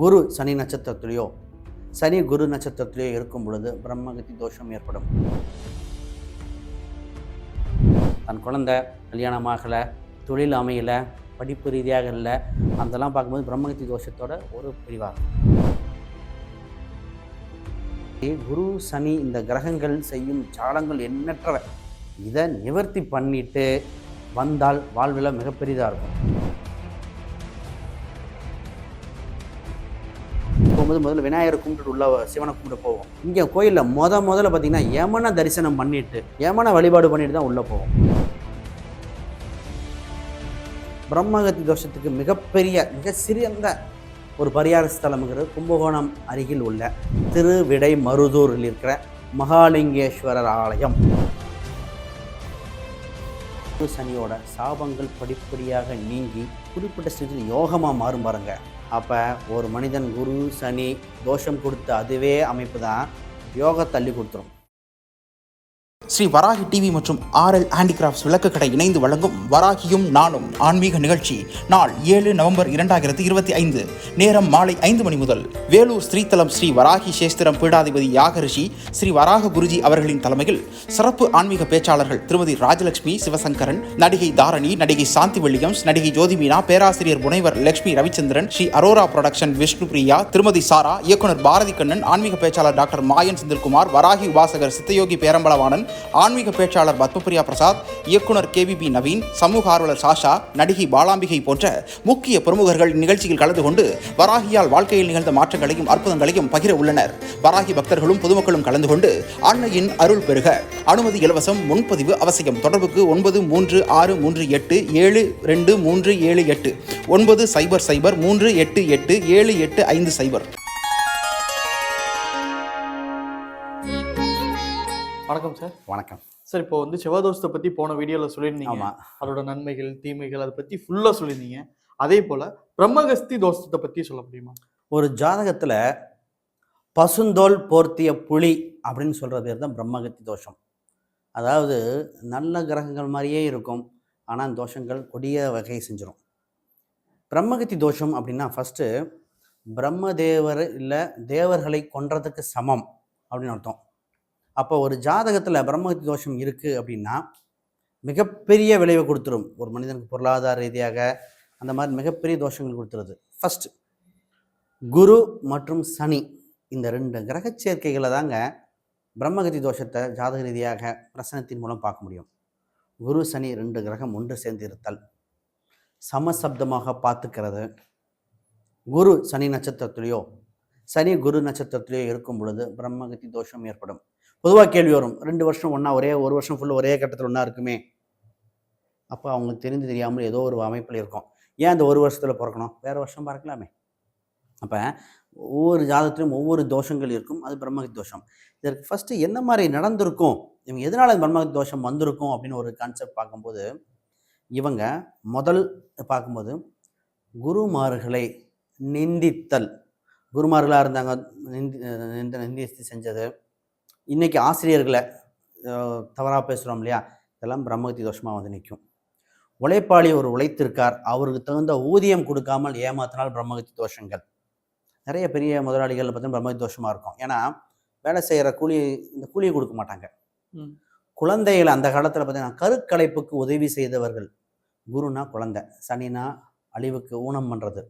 குரு சனி நட்சத்திரத்திலேயோ சனி குரு நட்சத்திரத்திலேயோ இருக்கும் பொழுது பிரம்மகத்தி தோஷம் ஏற்படும். தன் குழந்தை கல்யாணம் ஆகலை தொழில் அமையலை படிப்பு ரீதியாக இல்லை அதெல்லாம் பார்க்கும்போது பிரம்மகத்தி தோஷத்தோட ஒரு பிரிவாகும். குரு சனி இந்த கிரகங்கள் செய்யும் சாலங்கள் எண்ணற்றவை. இதை நிவர்த்தி பண்ணிட்டு வந்தால் வாழ்வில் மிகப்பெரிதாக இருக்கும். போகும்போது முதல்ல விநாயகரை கும்பிட்டு உள்ள சிவனை கும்பிட்டு போவோம். இங்கே கோயிலில் முத முதல்ல பார்த்தீங்கன்னா யமனை தரிசனம் பண்ணிட்டு யமனை வழிபாடு பண்ணிட்டு தான் உள்ளே போவோம். பிரம்மகத்தி தோஷத்துக்கு மிகப்பெரிய மிக சிறந்த ஒரு பரிகார ஸ்தலம்ங்கிறது கும்பகோணம் அருகில் உள்ள திருவிடை மருதூரில் இருக்கிற மகாலிங்கேஸ்வரர் ஆலயம். சனியோட சாபங்கள் படிப்படியாக நீங்கி குறிப்பிட்ட ஸ்டேஜில் யோகமாக மாறும் பாருங்கள் அப்போ ஒரு மனிதன் குரு சனி தோஷம் கொடுத்த அதுவே அமைப்பு தான். யோகா தள்ளி கொடுத்துரும். ஸ்ரீ வராகி டிவி மற்றும் ஆர்எல் ஹேண்டிகிராஃப்ட்ஸ் விளக்குக்கடை இணைந்து வழங்கும் வராகியும் நானும் ஆன்மீக நிகழ்ச்சி. நாள் ஏழு நவம்பர் இரண்டாயிரத்தி இருபத்தி ஐந்து. நேரம் மாலை ஐந்து மணி முதல். வேலூர் ஸ்ரீதலம் ஸ்ரீ வராகி சேஸ்திரம் பீடாதிபதி யாகரிஷி ஸ்ரீ வராக குருஜி அவர்களின் தலைமையில் சிறப்பு ஆன்மீக பேச்சாளர்கள் திருமதி ராஜலட்சுமி சிவசங்கரன் நடிகை தாரணி நடிகை சாந்தி வில்லியம்ஸ் நடிகை ஜோதிமீனா பேராசிரியர் முனைவர் லட்சுமி ரவிச்சந்திரன் ஸ்ரீ அரோரா புரொடக்ஷன் விஷ்ணு பிரியா திருமதி சாரா இயக்குனர் பாரதி கண்ணன் ஆன்மீக பேச்சாளர் டாக்டர் மாயன் செந்தில்குமார் வராகி உபாசகர் சித்தயோகி பேரம்பலவாணன் ஆன்மீக பேச்சாளர் பத்மபிரியா பிரசாத் இயக்குனர் கேவிபி நவீன் சமூக ஆர்வலர் சாஷா நடிகை பாலாம்பிகை போன்ற முக்கிய பிரமுகர்கள் நிகழ்ச்சியில் கலந்து கொண்டு வராகியால் வாழ்க்கையில் நிகழ்ந்த மாற்றங்களையும் அற்புதங்களையும் பகிர உள்ளனர். வராகி பக்தர்களும் பொதுமக்களும் கலந்து கொண்டு அன்னையின் அருள் பெறுக அனுமதி இலவசம் முன்பதிவு அவசியம். தொடர்புக்கு ஒன்பது மூன்று ஆறு மூன்று எட்டு ஏழு ரெண்டு மூன்று ஏழு எட்டு. ஒன்பது சைபர் சைபர் மூன்று எட்டு எட்டு ஏழு எட்டு ஐந்து சைபர். வணக்கம் சார். வணக்கம். சார் இப்போ வந்து செவ்வாதோஷத்தை பத்தி போன வீடியோல சொல்லியிருந்தீங்க. ஆமாம் அதோட நன்மைகள் தீமைகள் அதை பத்தி ஃபுல்லா சொல்லியிருந்தீங்க. அதே போல பிரம்மகஸ்தி தோஷத்தை பத்தி சொல்ல முடியுமா? ஒரு ஜாதகத்தில் பசுந்தோல் போர்த்திய புலி அப்படின்னு சொல்கிற பேர் தான் பிரம்மகத்தி தோஷம். அதாவது நல்ல கிரகங்கள் மாதிரியே இருக்கும். ஆனால் தோஷங்கள் கொடிய வகை செஞ்சிடும் பிரம்மகத்தி தோஷம் அப்படின்னா ஃபஸ்ட்டு பிரம்மதேவர் இல்லை தேவர்களை கொன்றதுக்கு சமம் அப்படின்னு அர்த்தம். அப்போ ஒரு ஜாதகத்தில் பிரம்மகத்தி தோஷம் இருக்குது அப்படின்னா மிகப்பெரிய விளைவை கொடுத்துரும். ஒரு மனிதனுக்கு பொருளாதார ரீதியாக அந்த மாதிரி மிகப்பெரிய தோஷங்கள் கொடுத்துருது. ஃபஸ்ட்டு குரு மற்றும் சனி இந்த ரெண்டு கிரக சேர்க்கைகளை தாங்க பிரம்மகதி தோஷத்தை ஜாதக ரீதியாக பிரசனத்தின் மூலம் பார்க்க முடியும். குரு சனி ரெண்டு கிரகம் ஒன்று சேர்ந்து இருத்தல். சமசப்தமாக பார்த்துக்கிறது. குரு சனி நட்சத்திரத்திலேயோ சனி குரு நட்சத்திரத்திலேயோ இருக்கும் பொழுது பிரம்மகதி தோஷம் ஏற்படும். பொதுவாக கேள்வி வரும். ரெண்டு வருஷம் ஒன்றா ஒரே ஒரு வருஷம் ஃபுல்லாக ஒரே கட்டத்தில் ஒன்றா இருக்குமே. அப்போ அவங்களுக்கு தெரிந்து தெரியாமல் ஏதோ ஒரு அமைப்பில் இருக்கும். ஏன் அந்த ஒரு வருஷத்தில் பிறக்கணும்? வேறு வருஷம் பிறக்கலாமே அப்போ ஒவ்வொரு ஜாதகத்திலும் ஒவ்வொரு தோஷங்கள் இருக்கும். அது பிரம்மகத்தி தோஷம். இதற்கு ஃபஸ்ட்டு என்ன மாதிரி நடந்திருக்கும்? இவங்க எதனால் இந்த பிரம்மகத் தோஷம் வந்திருக்கும் அப்படின்னு ஒரு கான்செப்ட் பார்க்கும்போது இவங்க முதல் பார்க்கும்போது குருமார்களை நிந்தித்தல். குருமார்களாக இருந்தாங்க? நிந்தி நிந்தி செஞ்சது. இன்றைக்கி ஆசிரியர்களை தவறாக பேசுகிறோம் இல்லையா? இதெல்லாம் பிரம்மகத்தி தோஷமாக வந்து நிற்கும் உழைப்பாளி ஒரு உழைத்திருக்கார். அவருக்கு தகுந்த ஊதியம் கொடுக்காமல் ஏமாத்தினால் பிரம்மகத்தி தோஷங்கள். நிறைய பெரிய முதலாளிகள் பார்த்தீங்கன்னா பிரம்மகத்தி தோஷமாக இருக்கும். ஏன்னா வேலை செய்கிற கூலி இந்த கூலியை கொடுக்க மாட்டாங்க. குழந்தைகள் அந்த காலத்தில் பார்த்தீங்கன்னா கருக்கலைப்புக்கு உதவி செய்தவர்கள். குருனா குழந்தை சனினா அழிவுக்கு ஊனம் பண்ணுறது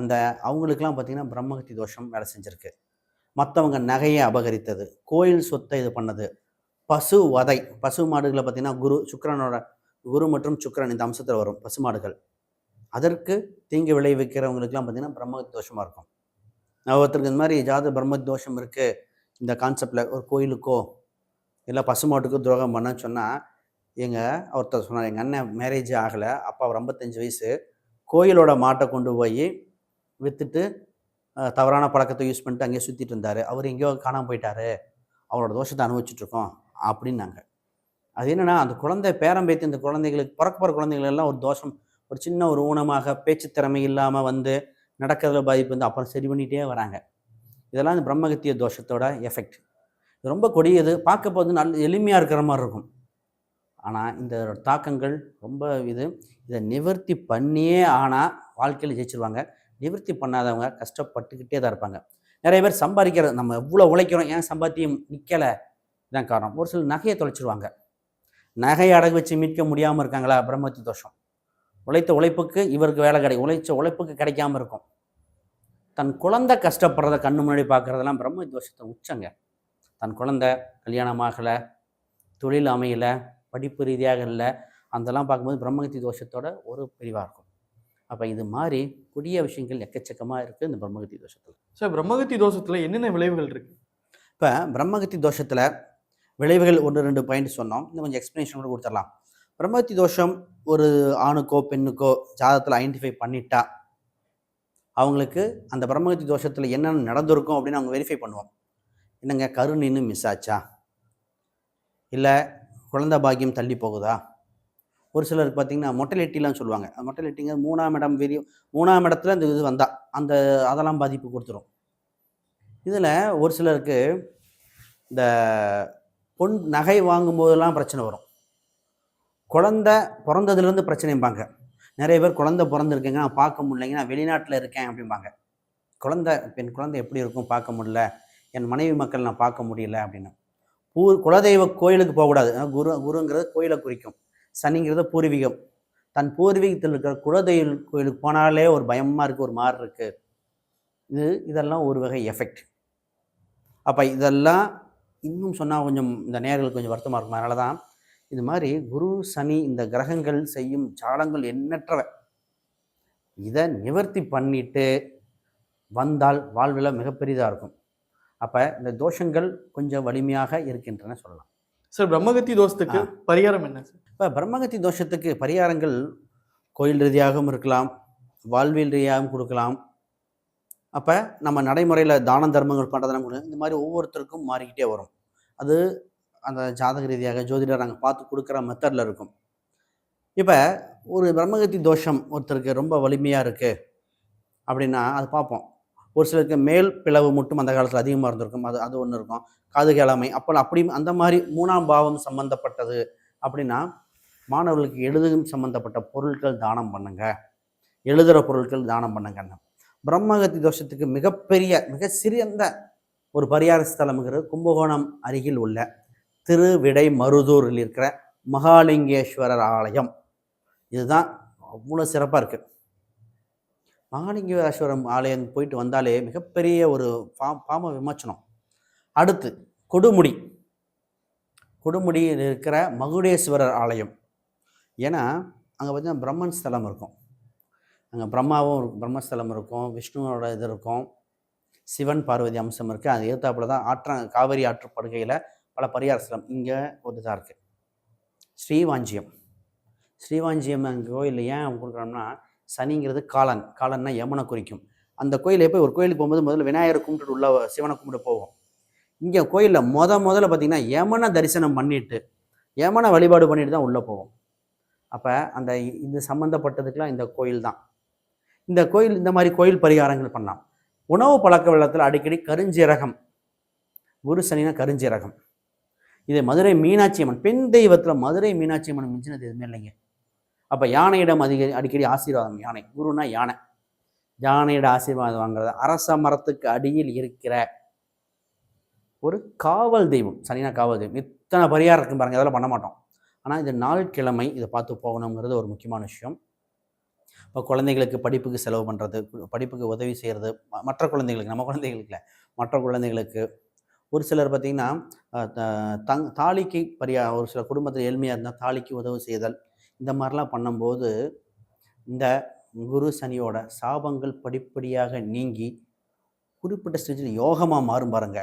அந்த அவங்களுக்கெல்லாம் பார்த்தீங்கன்னா பிரம்மகத்தி தோஷம் வேலை செஞ்சுருக்கு. மற்றவங்க நகையை அபகரித்தது கோயில் சொத்தை இது பண்ணது. பசு வதை பசு மாடுகளை பார்த்தீங்கன்னா குரு சுக்கரனோட குரு மற்றும் சுக்கரன் இந்த அம்சத்தில் வரும் பசு மாடுகள். அதற்கு தீங்கு விளைவிக்கிறவங்களுக்குலாம் பார்த்தீங்கன்னா பிரம்ம தோஷமாக இருக்கும். நான் ஒருத்தருக்கு இந்த மாதிரி ஜாத பிரம்ம தோஷம் இருக்குது இந்த கான்செப்டில் ஒரு கோயிலுக்கோ இல்லை பசுமாட்டுக்கோ துரோகம் பண்ணன்னு சொன்னால் எங்கள் ஒருத்தர் சொன்னார் எங்கள் அண்ணன் மேரேஜ் ஆகலை அப்பா ஒரு ஐம்பத்தஞ்சு வயசு கோயிலோட மாட்டை கொண்டு போய் விற்றுட்டு தவறான பழக்கத்தை யூஸ் பண்ணிட்டு அங்கேயே சுற்றிட்டு இருந்தார். அவர் எங்கேயோ காணாமல் போயிட்டாரு. அவரோட தோஷத்தை அனுபவிச்சுட்ருக்கோம் அப்படின்னாங்க. அது என்னென்னா அந்த குழந்தை பேரம்பேத்தி இந்த குழந்தைகளுக்கு பிறக்க போகிற குழந்தைகள் எல்லாம் ஒரு தோஷம் ஒரு சின்ன ஒரு ஊனமாக பேச்சு திறமை இல்லாமல் வந்து நடக்கிறதுல பாதிப்பு வந்து அப்புறம் சரி பண்ணிகிட்டே வராங்க. இதெல்லாம் இந்த பிரம்மகத்திய தோஷத்தோட எஃபெக்ட் இது ரொம்ப கொடியது. பார்க்க போது நல்ல எளிமையாக இருக்கிற மாதிரி இருக்கும். ஆனால் இந்த தாக்கங்கள் ரொம்ப இது. இதை நிவர்த்தி பண்ணியே ஆனால் வாழ்க்கையில் ஜெயிச்சிருவாங்க. நிவர்த்தி பண்ணாதவங்க கஷ்டப்பட்டுக்கிட்டே தான் இருப்பாங்க. நிறைய பேர் சம்பாதிக்கிறது நம்ம எவ்வளோ உழைக்கிறோம் ஏன் சம்பாத்தியம் நிற்கலை இதான் காரணம். ஒரு சில நகையை தொலைச்சிருவாங்க. நகையை அடகு வச்சு மீட்க முடியாமல் இருக்காங்களா? பிரம்மத்தி தோஷம். உழைத்த உழைப்புக்கு இவருக்கு வேலை கிடைக்கும் உழைச்ச உழைப்புக்கு கிடைக்காம இருக்கும். தன் குழந்தை கஷ்டப்படுறத கண்ணு முன்னாடி பார்க்குறதெல்லாம் பிரம்ம தோஷத்தை உச்சங்க. தன் குழந்தை கல்யாணம் ஆகலை தொழில் அமையலை படிப்பு ரீதியாக இல்லை அதெல்லாம் பார்க்கும்போது பிரம்மகத்தி தோஷத்தோட ஒரு பிரிவாக இருக்கும். அப்போ இது மாதிரி கொடிய விஷயங்கள் எக்கச்சக்கமாக இருக்குது இந்த பிரம்மகத்தி தோஷத்தில். சார் பிரம்மகத்தி தோஷத்துல என்னென்ன விளைவுகள் இருக்கு? இப்போ பிரம்மகத்தி தோஷத்தில் விளைவுகள் ஒன்று ரெண்டு பாயிண்ட் சொன்னோம். இன்னும் கொஞ்சம் எக்ஸ்ப்ளனேஷன் கூட கொடுத்துடலாம். பிரம்மகத்தி தோஷம் ஒரு ஆணுக்கோ பெண்ணுக்கோ ஜாதகத்தில் ஐடென்டிஃபை பண்ணிட்டா அவங்களுக்கு அந்த பிரம்மகத்தி தோஷத்தில் என்னென்ன நடந்திருக்கும் அப்படின்னு அவங்க வெரிஃபை பண்ணுவோம். என்னங்க கருண் இன்னும் மிஸ் ஆச்சா? இல்லை குழந்தை பாக்கியம் தள்ளி போகுதா? ஒரு சிலருக்கு பார்த்தீங்கன்னா மொட்டலிட்டிலாம் சொல்லுவாங்க. மொட்டலிட்டிங்க மூணாம் இடம் வெறி மூணாம் இடத்துல இந்த இது வந்தால் அந்த அதெல்லாம் பாதிப்பு கொடுத்துரும். இதில் ஒரு சிலருக்கு இந்த பொன் நகை வாங்கும்போதெல்லாம் பிரச்சனை வரும். குழந்தை பிறந்ததுலேருந்து பிரச்சனைம்பாங்க. நிறைய பேர் குழந்தை பிறந்திருக்கேங்க நான் பார்க்க முடியலைங்க நான் வெளிநாட்டில் இருக்கேன் அப்படிம்பாங்க. குழந்தை பெண் குழந்தை எப்படி இருக்கும் பார்க்க முடியல என் மனைவி மக்கள் நான் பார்க்க முடியல அப்படின்னு. பூ குலதெய்வ கோயிலுக்கு போகக்கூடாது. குரு குருங்கிறது கோயிலை குறிக்கும். சனிங்கிறது பூர்வீகம். தன் பூர்வீகத்தில் இருக்கிற குலதெய்வ கோயிலுக்கு போனாலே ஒரு பயமாக இருக்குது ஒரு மாறு இருக்குது இது இதெல்லாம் ஒரு வகை எஃபெக்ட் அப்போ இதெல்லாம் இன்னும் சொன்னால் கொஞ்சம் இந்த நேர்களுக்கு கொஞ்சம் வருத்தமாக இருக்கும். அதனால தான் இது மாதிரி குரு சனி இந்த கிரகங்கள் செய்யும் ஜாலங்கள் எண்ணற்றவை. இதை நிவர்த்தி பண்ணிட்டு வந்தால் வாழ்வில் மிகப்பெரிதாக இருக்கும். அப்போ இந்த தோஷங்கள் கொஞ்சம் வலிமையாக இருக்கின்றன சொல்லலாம். சார் பிரம்மகத்தி தோஷத்துக்கு. பரிகாரம் என்ன சார்? இப்போ பிரம்மகத்தி தோஷத்துக்கு பரிகாரங்கள் கோயில் ரீதியாகவும் இருக்கலாம் வாழ்வியல் ரீதியாகவும் கொடுக்கலாம். அப்போ நம்ம நடைமுறையில் தான தர்மங்கள் பண்ணுறதெல்லாம் கூட இந்த மாதிரி ஒவ்வொருத்தருக்கும் மாறிக்கிட்டே வரும். அது அந்த ஜாதக ரீதியாக ஜோதிடர் நாங்கள் பார்த்து கொடுக்குற மெத்தடில் இருக்கும். இப்போ ஒரு பிரம்மகத்தி தோஷம் ஒருத்தருக்கு ரொம்ப வலிமையாக இருக்குது அப்படின்னா அது பார்ப்போம். ஒரு சிலருக்கு மேல் பிளவு மட்டும் அந்த காலத்தில் அதிகமாக இருந்திருக்கும். அது அது ஒன்று இருக்கும். காது கேளாமை. அப்போ அப்படி அந்த மாதிரி மூணாம் பாவம் சம்பந்தப்பட்டது அப்படின்னா மாணவர்களுக்கு எழுதும் சம்பந்தப்பட்ட பொருட்கள் தானம் பண்ணுங்க. எழுதுகிற பொருட்கள் தானம் பண்ணுங்கன்னு. பிரம்மகத்தி தோஷத்துக்கு மிகப்பெரிய மிக சிறந்த ஒரு பரிகார ஸ்தலம்ங்கிறது கும்பகோணம் அருகில் உள்ள திருவிடை மருதூரில் இருக்கிற மகாலிங்கேஸ்வரர் ஆலயம். இதுதான் அவ்வளோ சிறப்பாக இருக்குது மகாலிங்கேஸ்வரம் ஆலயம் போயிட்டு வந்தாலே மிகப்பெரிய ஒரு பா பாம விமர்சனம். அடுத்து கொடுமுடி. கொடுமுடியில் இருக்கிற மகுடேஸ்வரர் ஆலயம். ஏன்னா அங்கே பார்த்தீங்கன்னா பிரம்மன் ஸ்தலம் இருக்கும். அங்கே பிரம்மாவும் இருக்கும் பிரம்மஸ்தலம் இருக்கும் விஷ்ணுவோட இது இருக்கும் சிவன் பார்வதி அம்சம் இருக்குது அது ஏற்றாப்புல தான் ஆற்ற காவிரி ஆற்றுப்படுகையில் பல பரிகார ஸ்தலம் இங்கே ஒரு இதாக இருக்குது ஸ்ரீவாஞ்சியம். ஸ்ரீவாஞ்சியம் அங்கே கோயில் ஏன் கொடுக்குறோம்னா சனிங்கிறது காலன். காலன்னா யமனை குறிக்கும். அந்த கோயிலை போய் ஒரு கோயிலுக்கு போகும்போது முதல்ல விநாயகரை கும்பிட்டு உள்ள சிவனை கும்பிட்டு போவோம். இங்கே கோயிலில் முத முதல்ல பார்த்தீங்கன்னா யமனை தரிசனம் பண்ணிட்டு யமனை வழிபாடு பண்ணிட்டு தான் உள்ளே போவோம். அப்போ அந்த இது சம்மந்தப்பட்டதுக்கெலாம் இந்த கோயில் தான். இந்த கோயில் இந்த மாதிரி கோயில் பரிகாரங்கள் பண்ணலாம். உணவு பழக்க வழக்கத்தில் அடிக்கடி கருஞ்சீரகம். குரு சனினா கருஞ்சீரகம். இது மதுரை மீனாட்சி அம்மன் பெண் தெய்வத்தில் மதுரை மீனாட்சி அம்மன் மிஞ்சினது எதுவுமே இல்லைங்க. அப்போ யானையிடம் அதிக அடிக்கடி ஆசீர்வாதம் யானை. குருனா யானை. யானையிட ஆசீர்வாதம் வாங்குறது. அரச மரத்துக்கு அடியில் இருக்கிற ஒரு காவல் தெய்வம். சனினா காவல் தெய்வம். இத்தனை பரிகாரம் இருக்கும் பாருங்க. அதெல்லாம் பண்ண மாட்டோம். ஆனால் இது நாள் கிழமை இதை பார்த்து போகணுங்கிறது ஒரு முக்கியமான விஷயம். இப்போ குழந்தைகளுக்கு படிப்புக்கு செலவு பண்ணுறது படிப்புக்கு உதவி செய்கிறது மற்ற குழந்தைகளுக்கு நம்ம குழந்தைகளுக்கு இல்லை. மற்ற குழந்தைகளுக்கு ஒரு சிலர் பார்த்திங்கன்னா த- தங் தாலிக்கு பரியா ஒரு சில குடும்பத்தில் ஏழ்மையாக இருந்தால் தாலிக்கு உதவி செய்தல் இந்த மாதிரிலாம் பண்ணும்போது இந்த குரு சனியோட சாபங்கள் படிப்படியாக நீங்கி குறிப்பிட்ட ஸ்டேஜில் யோகமாக மாறும் பாருங்க.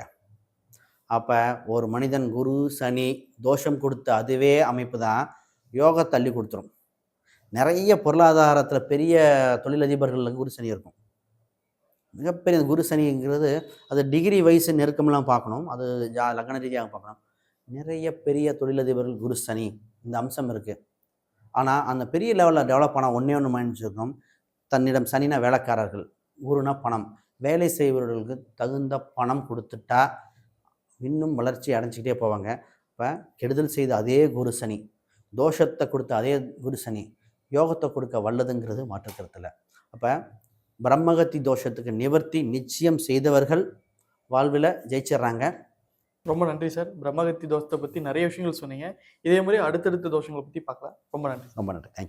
அப்போ ஒரு மனிதன் குரு சனி தோஷம் கொடுத்த அதுவே அமைப்பு தான் யோகா தள்ளி கொடுத்துரும். நிறைய பொருளாதாரத்தில் பெரிய தொழிலதிபர்கள் குரு சனி இருக்கும். மிகப்பெரிய குரு சனிங்கிறது அது டிகிரி வயசு நெருக்கமெல்லாம் பார்க்கணும். அது ஜா லக்ன ரீதியாக பார்க்கணும். நிறைய பெரிய தொழிலதிபர்கள் குரு சனி இந்த அம்சம் இருக்குது ஆனால் அந்த பெரிய லெவலில் டெவலப் ஆனால் ஒன்றே ஒன்று மைண்ட் தன்னிடம் சனினா வேலைக்காரர்கள் ஊருனா பணம். வேலை செய்பவர்களுக்கு தகுந்த பணம் கொடுத்துட்டா இன்னும் வளர்ச்சி அடைஞ்சிக்கிட்டே போவாங்க. இப்போ கெடுதல் செய்த அதே குரு சனி தோஷத்தை கொடுத்த அதே குரு சனி யோகத்தை கொடுக்க வல்லதுங்கிறது மாற்றுக்கிறதுல அப்போ பிரம்மகத்தி தோஷத்துக்கு நிவர்த்தி நிச்சயம் செய்தவர்கள் வாழ்வில் ஜெயிச்சிடுறாங்க. ரொம்ப நன்றி சார். பிரம்மகத்தி தோஷத்தை பற்றி நிறைய விஷயங்கள் சொன்னீங்க. இதே மாதிரி அடுத்தடுத்த தோஷங்களை பற்றி பார்க்கலாம். ரொம்ப நன்றி ரொம்ப நன்றி. தேங்க்யூ